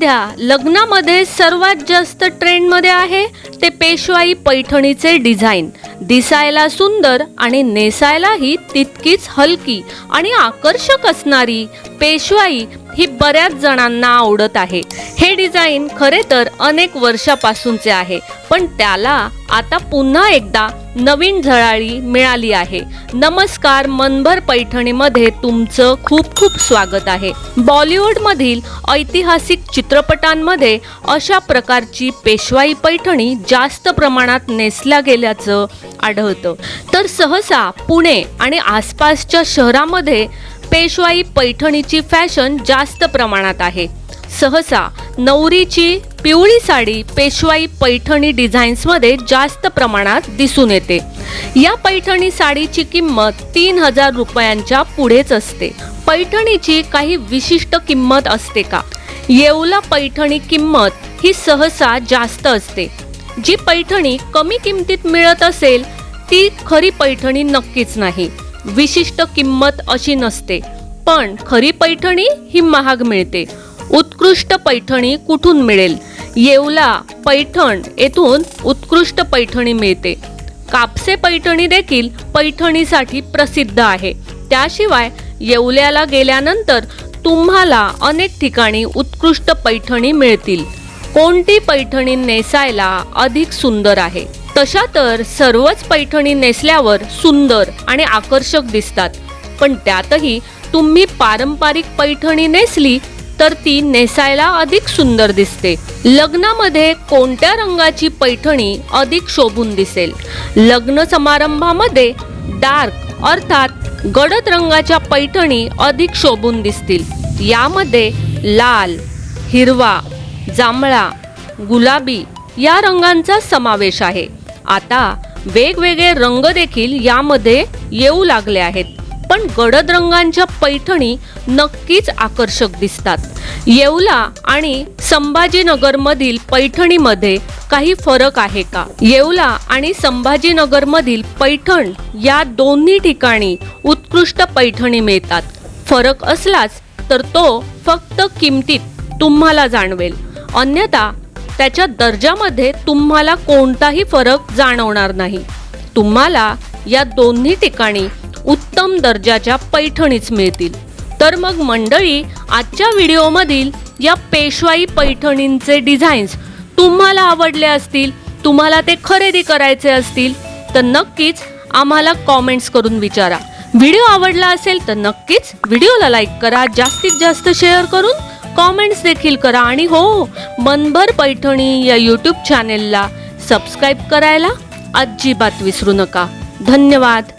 सध्या लग्नामध्ये सर्वात जास्त ट्रेंडमध्ये आहे ते पेशवाई पैठणीचे डिझाईन. दिसायला सुंदर आणि नेसायलाही तितकीच हलकी आणि आकर्षक असणारी पेशवाई ही बऱ्याच जणांना आवडत आहे. हे डिझाईन खरे तर अनेक वर्षापासूनचे आहे पण त्याला आता पुन्हा एकदा नवीन झळाळी मिळाली आहे. नमस्कार मनभर पैठणीमध्ये तुमचं खूप खूप स्वागत आहे. बॉलिवूडमधील ऐतिहासिक चित्रपटांमध्ये अशा प्रकारची पेशवाई पैठणी जास्त प्रमाणात नेसल्या गेल्याचं आढळतं. तर सहसा पुणे आणि आसपासच्या शहरामध्ये पेशवाई पैठणीची फॅशन जास्त प्रमाणात आहे. सहसा नवरीची पिवळी साडी पेशवाई पैठणी डिझाईन्समध्ये जास्त प्रमाणात दिसून येते. या पैठणी साडीची किंमत तीन हजार रुपयांच्या पुढेच असते. पैठणीची काही विशिष्ट किंमत असते का? येवला पैठणी किंमत ही सहसा जास्त असते. जी पैठणी कमी किमतीत मिळत असेल ती खरी पैठणी नक्कीच नाही. विशिष्ट किंमत अशी नसते. पण खरी पैठणी ही महाग मिळते. उत्कृष्ट पैठणी कुठून मिळेल? येवला पैठण येथून उत्कृष्ट पैठणी मिळते. कापसे पैठणी देखील पैठणीसाठी प्रसिद्ध आहे. त्याशिवाय येवल्याला गेल्यानंतर तुम्हाला अनेक ठिकाणी उत्कृष्ट पैठणी मिळतील. कोणती पैठणी नेसायला अधिक सुंदर आहे? तशा तर सर्वच पैठणी नेसल्यावर सुंदर आणि आकर्षक दिसतात. पण त्यातही तुम्ही पारंपरिक पैठणी नेसली तर ती नेसायला अधिक सुंदर दिसते. लग्नामध्ये कोणत्या रंगाची पैठणी अधिक शोभून दिसेल? लग्न समारंभामध्ये डार्क अर्थात गडद रंगाच्या पैठणी अधिक शोभून दिसतील. यामध्ये लाल हिरवा जांभळा गुलाबी या रंगांचा समावेश आहे. आता वेगवेगळे रंग देखील यामध्ये येऊ लागले आहेत. पण गडद रंगांच्या पैठणी नक्कीच आकर्षक दिसतात. येवला आणि संभाजीनगरमधील पैठणीमध्ये काही फरक आहे का? येवला आणि संभाजीनगरमधील पैठण या दोन्ही ठिकाणी उत्कृष्ट पैठणी मिळतात. फरक असलाच तर तो फक्त किमतीत तुम्हाला जाणवेल. अन्यथा त्याच्या दर्जामध्ये तुम्हाला कोणताही फरक जाणवणार नाही. तुम्हाला या दोन्ही ठिकाणी उत्तम दर्जाच्या पैठणीच मिळतील. तर मग मंडळी आजच्या व्हिडिओमधील या पेशवाई पैठणींचे डिझाईन्स तुम्हाला आवडले असतील तुम्हाला ते खरेदी करायचे असतील तर नक्कीच आम्हाला कॉमेंट्स करून विचारा. व्हिडिओ आवडला असेल तर नक्कीच व्हिडिओला लाईक करा जास्तीत जास्त शेअर करून कॉमेंट्स देखील करा. आणि हो मनभर पैठणी या यूट्यूब चॅनेलला सबस्क्राईब करायला अजिबात विसरू नका. धन्यवाद.